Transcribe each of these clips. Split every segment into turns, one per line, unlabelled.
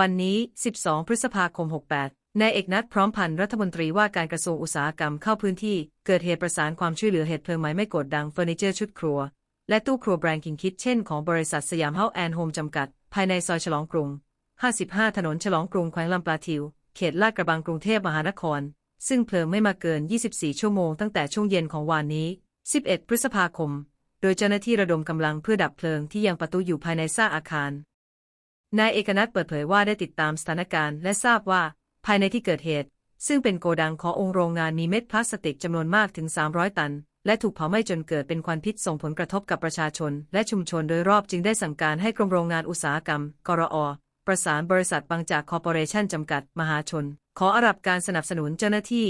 วันนี้ 12 พฤษภาคม 68 นายเอกนัทพร้อมพันธ์รัฐมนตรีว่าการกระทรวงอุตสาหกรรมเข้าพื้นที่ เกิดเหตุประสานความช่วยเหลือเหตุเพลิงไหม้ไม่กดดังเฟอร์นิเจอร์ชุดครัว และตู้ครัวแบรนด์คิงคิดเช่นของบริษัทสยามเฮาส์แอนด์โฮมจำกัด ภายในซอยฉลองกรุง 55 ถนนฉลองกรุงแขวงลำปลาทิว เขตลาดกระบังกรุงเทพมหานคร ซึ่งเพลิงไม่มาเกิน 24 ชั่วโมงตั้งแต่ช่วงเย็นของวานนี้ 11 พฤษภาคม โดยเจ้าหน้าที่ระดมกำลังเพื่อดับเพลิงที่ยังประตูอยู่ภายในซ่าอาคาร นายเอกนัทเปิดเผยว่าได้ติดตามสถานการณ์ และทราบว่า ภายในที่เกิดเหตุ ซึ่งเป็นโกดังขององค์โรงงานมีเม็ดพลาสติกจำนวนมากถึง 300 ตัน และถูกเผาไหม้จนเกิดเป็นควันพิษส่งผลกระทบกับประชาชน และชุมชนโดยรอบจึงได้สั่งการให้กรมโรงงานอุตสาหกรรม กรอ ประสานบริษัทบางจากคอร์ปอเรชั่นจำกัด มหาชน ขออารับการสนับสนุนเจ้าหน้าที่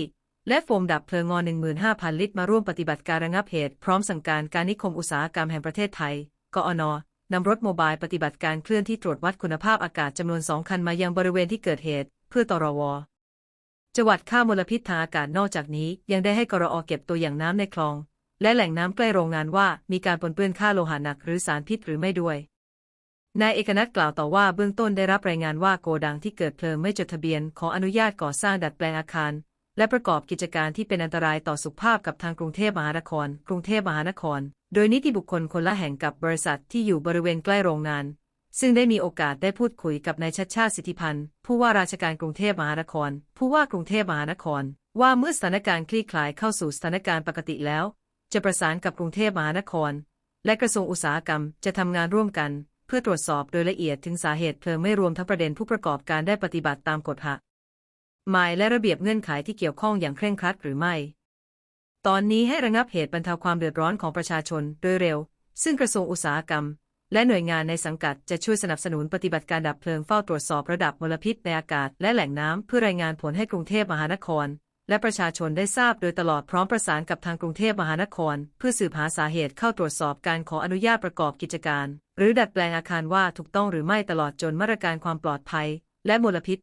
และโฟมดับเพลิงงอ15,000 ลิตรมาร่วมปฏิบัติการระงับเหตุ พร้อมสั่งการการนิคมอุตสาหกรรมแห่งประเทศไทย กอน นำรถโมบายปฏิบัติการเคลื่อนที่ตรวจวัดคุณภาพอากาศจำนวนสองคันมายังบริเวณที่เกิดเหตุ เพื่อตรวจังหวัดค่ามลพิษทางอากาศนอกจากนี้ ยังได้ให้กรอเก็บตัวอย่างน้ำในคลอง และแหล่งน้ำใกล้โรงงานว่ามีการปนเปื้อนค่าโลหะหนักหรือสารพิษหรือไม่ด้วยนายเอกนัทกล่าวต่อว่าเบื้องต้นได้รับรายงานว่าโกดังที่เกิดเพลิงไม่จดทะเบียนขออนุญาตก่อสร้างดัดแปลงอาคาร และประกอบกิจการที่เป็นอันตรายต่อสุขภาพกับทางกรุงเทพมหานคร กรุงเทพมหานคร โดยนิติบุคคลคนละแห่งกับบริษัทที่อยู่บริเวณใกล้โรงงาน ซึ่งได้มีโอกาสได้พูดคุยกับนายชัดชาติสิทธิพันธ์ ผู้ว่าราชการกรุงเทพมหานคร ผู้ว่ากรุงเทพมหานคร ว่าเมื่อสถานการณ์คลี่คลายเข้าสู่สถานการณ์ปกติแล้ว จะประสานกับกรุงเทพมหานคร และกระทรวงอุตสาหกรรมจะทำงานร่วมกัน เพื่อตรวจสอบโดยละเอียดถึงสาเหตุเพลิงไม่รวมทั้งประเด็นผู้ประกอบการได้ปฏิบัติตามกฎหะ หมายและระเบียบเงื่อนไขที่เกี่ยวข้องอย่างเคร่งครัดหรือไม่ ตอนนี้ให้ระงับเหตุบรรเทาความเดือดร้อนของประชาชนโดยเร็ว ซึ่งกระทรวงอุตสาหกรรม และหน่วยงานในสังกัดจะช่วยสนับสนุนปฏิบัติการดับเพลิงเฝ้าตรวจสอบระดับมลพิษในอากาศและแหล่งน้ำเพื่อรายงานผลให้กรุงเทพมหานคร และประชาชนได้ทราบโดยตลอดพร้อมประสานกับทางกรุงเทพมหานคร เพื่อสืบหาสาเหตุเข้าตรวจสอบการขออนุญาตประกอบกิจการ หรือดัดแปลงอาคารว่าถูกต้องหรือไม่ตลอดจนมาตรการความปลอดภัย และมลพิษ